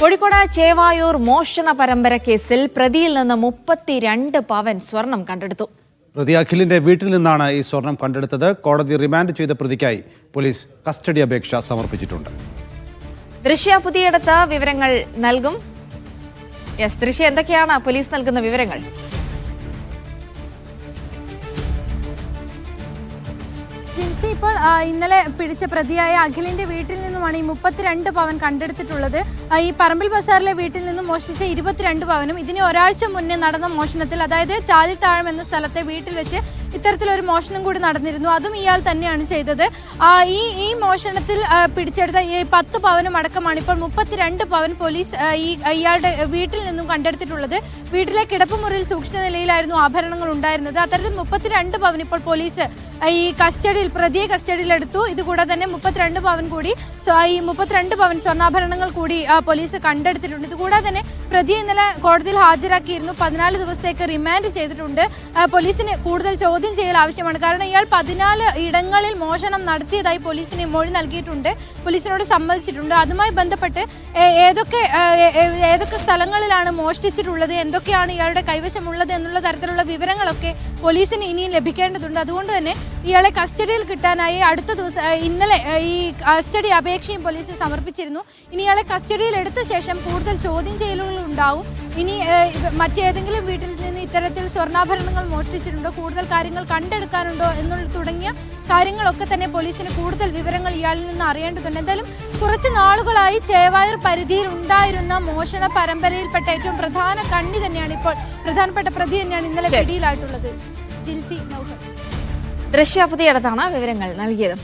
കോഴിക്കോട് ചേവായൂർ മോഷണ പരമ്പര കേസിൽ പ്രതിയിൽ നിന്ന് മുപ്പത്തിരണ്ട് പവൻ സ്വർണം കണ്ടെടുത്തു. പ്രതി അഖിലിന്റെ വീട്ടിൽ നിന്നാണ് ഈ സ്വർണം കണ്ടെടുത്തത്. കോടതി റിമാൻഡ് ചെയ്ത പ്രതിക്കായി പോലീസ് കസ്റ്റഡി അപേക്ഷ സമർപ്പിച്ചിട്ടുണ്ട്. ദൃശ്യ പുതിയടത്ത് വിവരങ്ങൾ നൽകും. യെസ് ദൃശ്യ എന്തൊക്കെയാണ് പോലീസ് നൽകുന്ന വിവരങ്ങൾ? ജിൻസി ഇപ്പോൾ ഇന്നലെ പിടിച്ച പ്രതിയായ അഖിലിന്റെ വീട്ടിൽ നിന്നുമാണ് ഈ മുപ്പത്തിരണ്ട് പവൻ കണ്ടെടുത്തിട്ടുള്ളത്. ഈ പറമ്പിൽ ബസാറിലെ വീട്ടിൽ നിന്നും മോഷ്ടിച്ച ഇരുപത്തിരണ്ട് പവനും ഇതിന് ഒരാഴ്ച മുന്നേ നടന്ന മോഷണത്തിൽ അതായത് ചാലിത്താഴം എന്ന സ്ഥലത്തെ വീട്ടിൽ വെച്ച് ഇത്തരത്തിലൊരു മോഷണം കൂടി നടന്നിരുന്നു. അതും ഇയാൾ തന്നെയാണ് ചെയ്തത്. ഈ ഈ മോഷണത്തിൽ പിടിച്ചെടുത്ത ഈ പത്ത് പവനും അടക്കമാണ് ഇപ്പോൾ മുപ്പത്തിരണ്ട് പവൻ പോലീസ് ഈ ഇയാളുടെ വീട്ടിൽ നിന്നും കണ്ടെടുത്തിട്ടുള്ളത്. വീട്ടിലെ കിടപ്പുമുറിയിൽ സൂക്ഷിച്ച നിലയിലായിരുന്നു ആഭരണങ്ങൾ ഉണ്ടായിരുന്നത്. അത്തരത്തിൽ മുപ്പത്തിരണ്ട് പവൻ ഇപ്പോൾ പോലീസ് ഈ കസ്റ്റഡിയിൽ പ്രതിയെ കസ്റ്റഡിയിലെടുത്തു. ഇതുകൂടാതെ തന്നെ മുപ്പത്തിരണ്ട് പവൻ കൂടി ഈ മുപ്പത്തിരണ്ട് പവൻ സ്വർണാഭരണങ്ങൾ കൂടി പോലീസ് കണ്ടെടുത്തിട്ടുണ്ട്. ഇതുകൂടാതെ തന്നെ പ്രതിയെ ഇന്നലെ കോടതിയിൽ ഹാജരാക്കിയിരുന്നു. പതിനാല് ദിവസത്തേക്ക് റിമാൻഡ് ചെയ്തിട്ടുണ്ട്. പോലീസിന് കൂടുതൽ ചോദ്യം ചെയ്യൽ ആവശ്യമാണ്. കാരണം ഇയാൾ പതിനാല് ഇടങ്ങളിൽ മോഷണം നടത്തിയതായി പോലീസിന് മൊഴി നൽകിയിട്ടുണ്ട്. പോലീസിനോട് സമ്മതിച്ചിട്ടുണ്ട്. അതുമായി ബന്ധപ്പെട്ട് ഏതൊക്കെ ഏതൊക്കെ സ്ഥലങ്ങളിലാണ് മോഷ്ടിച്ചിട്ടുള്ളത് എന്തൊക്കെയാണ് ഇയാളുടെ കൈവശമുള്ളത് എന്നുള്ള തരത്തിലുള്ള വിവരങ്ങളൊക്കെ പോലീസിന് ഇനിയും ലഭിക്കേണ്ടതുണ്ട്. അതുകൊണ്ട് തന്നെ ഇയാളെ കസ്റ്റഡിയിൽ കിട്ടാനായി അടുത്ത ദിവസം ഇന്നലെ ഈ കസ്റ്റഡി അപേക്ഷയും പോലീസ് സമർപ്പിച്ചിരുന്നു. ഇനി ഇയാളെ കസ്റ്റഡിയിൽ എടുത്ത ശേഷം കൂടുതൽ ചോദ്യം ചെയ്യലുകൾ ഉണ്ടാവും ഇനി മറ്റേതെങ്കിലും വീട്ടിൽ നിന്ന് ഇത്തരത്തിൽ സ്വർണാഭരണങ്ങൾ മോഷ്ടിച്ചിട്ടുണ്ടോ? കൂടുതൽ കാര്യങ്ങൾ കണ്ടെടുക്കാനുണ്ടോ? എന്നുള്ള തുടങ്ങിയ കാര്യങ്ങളൊക്കെ തന്നെ പോലീസിന് കൂടുതൽ വിവരങ്ങൾ ഇയാളിൽ നിന്ന് അറിയേണ്ടതുണ്ട്. എന്തായാലും കുറച്ച് നാളുകളായി ചേവായൂർ പരിധിയിൽ ഉണ്ടായിരുന്ന മോഷണ പരമ്പരയിൽപ്പെട്ട ഏറ്റവും പ്രധാന കണ്ണി തന്നെയാണ് ഇപ്പോൾ പ്രധാനപ്പെട്ട പ്രതി തന്നെയാണ് ഇന്നലെ പിടിയിലായിട്ടുള്ളത്. ജിൽസി നൗഫൽ ദൃശ്യ അടുത്താണ് വിവരങ്ങൾ നൽകിയത്.